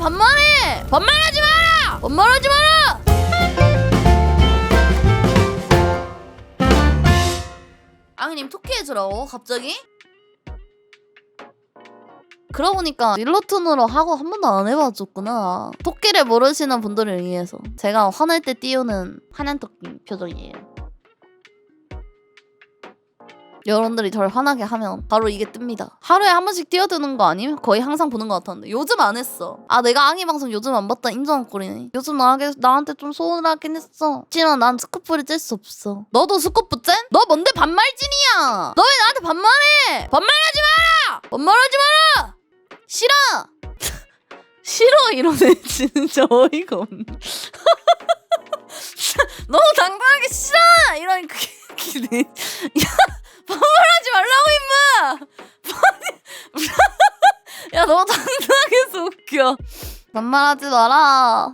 반말해 반말하지 마라 반말하지 마라 앙님 토끼 해주라고 갑자기? 그러고 보니까 릴로톤으로 하고 한 번도 안 해봐줬구나. 토끼를 모르시는 분들을 위해서 제가 화낼 때 띄우는 한얀토끼 표정이에요. 여러분들이 저를 화나게 하면 바로 이게 뜹니다. 하루에 한 번씩 띄워두는 거 아니면 거의 항상 보는 것 같았는데 요즘 안 했어. 아 내가 앙이 방송 요즘 안 봤다 인정한 꼴이네. 요즘 나한테, 나한테 좀 소홀하긴 했어. 하지만 난 스코프를 뗄수 없어. 너도 스코프 짠? 너 뭔데 반말진이야? 너 왜 나한테 반말해? 반말하지 마라! 반말하지 마라! 싫어! 싫어 이러네 진짜 어이가 없네. 너무 당당하게 싫어! 이러니 그게. 야 반말하지 말라고 임마! 야 너무 당당해서 웃겨. 반말하지 마라.